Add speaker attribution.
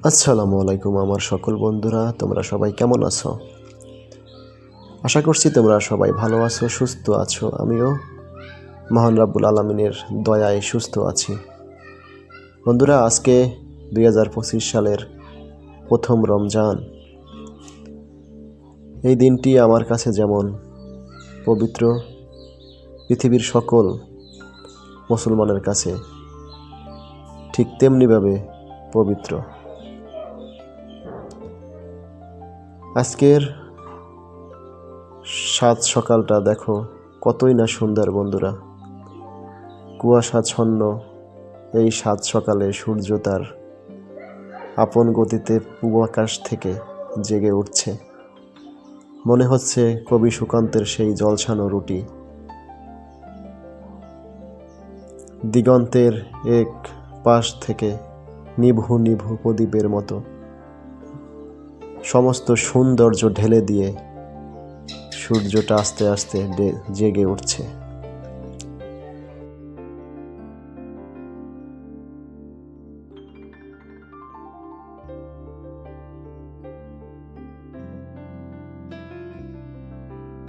Speaker 1: আসসালামু আলাইকুম আমার সকল বন্ধুরা, তোমরা সবাই কেমন আছো? আশা করছি তোমরা সবাই ভালো আছো, সুস্থ আছো, আমিও মহান রাব্বুল আলমিনের দয়ায় সুস্থ আছি। বন্ধুরা, আজকে দুই হাজার পঁচিশ সালের প্রথম রমজান। এই দিনটি আমার কাছে যেমন পবিত্র, পৃথিবীর সকল মুসলমানের কাছে ঠিক তেমনিভাবে পবিত্র। আজকের সাত সকালটা দেখো কতই না সুন্দর বন্ধুরা। কুয়াশাচ্ছন্ন এই সাত সকালে সূর্য তার আপন গতিতে পূব আকাশ থেকে জেগে উঠছে। মনে হচ্ছে কবি সুকান্তের সেই জলছানো রুটি। দিগন্তের এক পাশ থেকে নিভু নিভু প্রদীপের মতো। সমস্ত সৌন্দর্য ঢেলে দিয়ে সূর্যটা আস্তে আস্তে জেগে উঠছে।